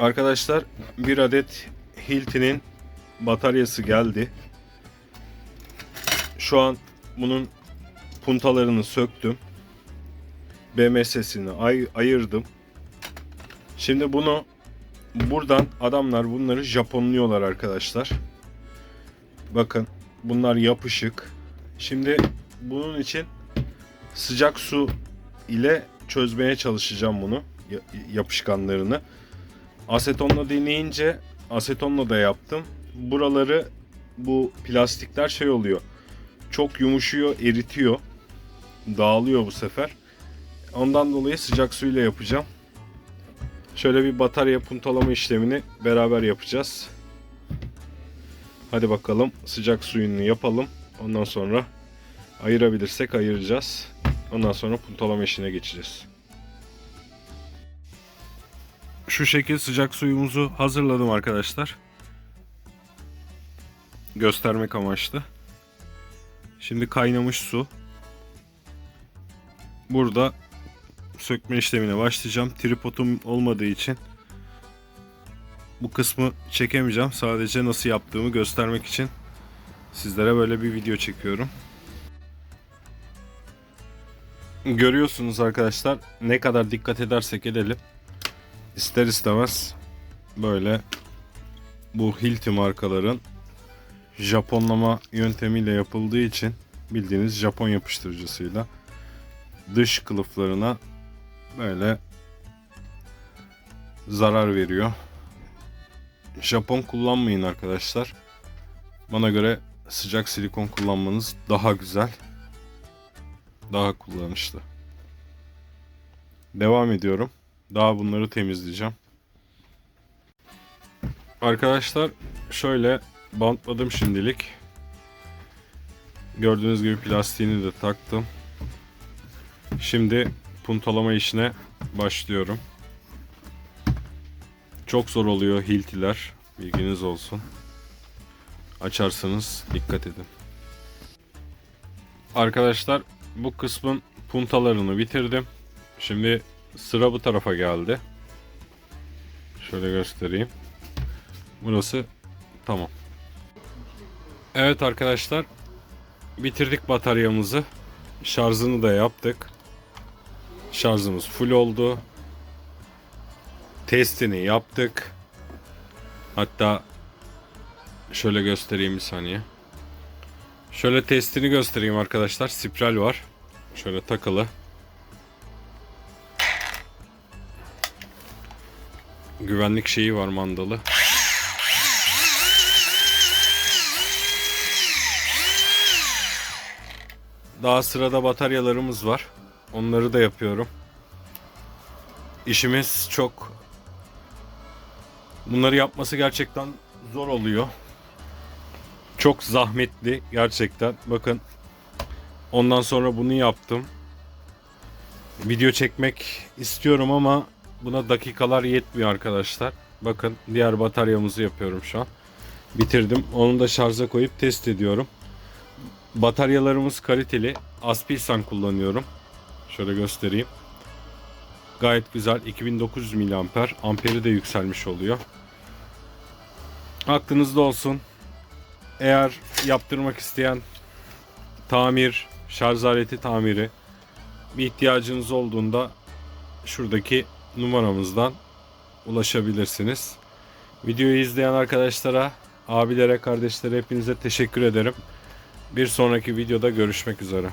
Arkadaşlar bir adet Hilti'nin bataryası geldi. Şu an bunun puntalarını söktüm. BMS'sini ay- ayırdım. Şimdi bunu buradan adamlar bunları Japonluyorlar arkadaşlar. Bakın bunlar yapışık. Şimdi bunun için sıcak su ile çözmeye çalışacağım bunu ya- yapışkanlarını. Asetonla deneyince asetonla da yaptım. Buraları bu plastikler şey oluyor. Çok yumuşuyor, eritiyor. Dağılıyor bu sefer. Ondan dolayı sıcak suyla yapacağım. Şöyle bir batarya puntalama işlemini beraber yapacağız. Hadi bakalım sıcak suyunu yapalım. Ondan sonra ayırabilirsek ayıracağız. Ondan sonra puntalama işine geçeceğiz. Şu şekil sıcak suyumuzu hazırladım arkadaşlar. Göstermek amaçlı. Şimdi kaynamış su. Burada sökme işlemine başlayacağım. Tripodum olmadığı için bu kısmı çekemeyeceğim. Sadece nasıl yaptığımı göstermek için sizlere böyle bir video çekiyorum. Görüyorsunuz arkadaşlar ne kadar dikkat edersek edelim ister istemez böyle bu Hilti markaların Japonlama yöntemiyle yapıldığı için bildiğiniz Japon yapıştırıcısıyla dış kılıflarına böyle zarar veriyor. Japon kullanmayın arkadaşlar. Bana göre sıcak silikon kullanmanız daha güzel. Daha kullanışlı. Devam ediyorum. Daha bunları temizleyeceğim. Arkadaşlar şöyle bantladım şimdilik. Gördüğünüz gibi plastiğini de taktım. Şimdi puntalama işine başlıyorum. Çok zor oluyor hiltiler. Bilginiz olsun. Açarsanız dikkat edin. Arkadaşlar bu kısmın puntalarını bitirdim. Şimdi sıra bu tarafa geldi. Şöyle göstereyim. Burası tamam. Evet arkadaşlar bitirdik bataryamızı. Şarjını da yaptık. Şarjımız full oldu. Testini yaptık. Hatta şöyle göstereyim bir saniye. Şöyle testini göstereyim arkadaşlar. Spiral var. Şöyle takılı. Güvenlik şeyi var mandalı. Daha sırada bataryalarımız var. Onları da yapıyorum. İşimiz çok. Bunları yapması gerçekten zor oluyor. Çok zahmetli gerçekten. Bakın ondan sonra bunu yaptım. Video çekmek istiyorum ama buna dakikalar yetmiyor arkadaşlar. Bakın diğer bataryamızı yapıyorum şu an. Bitirdim. Onu da şarja koyup test ediyorum. Bataryalarımız kaliteli. Aspilsan kullanıyorum. Şöyle göstereyim. Gayet güzel. 2900 mAh. Amperi de yükselmiş oluyor. Aklınızda olsun. Eğer yaptırmak isteyen tamir, şarj aleti tamiri bir ihtiyacınız olduğunda şuradaki numaramızdan ulaşabilirsiniz. Videoyu izleyen arkadaşlara, abilere, kardeşlere hepinize teşekkür ederim. Bir sonraki videoda görüşmek üzere.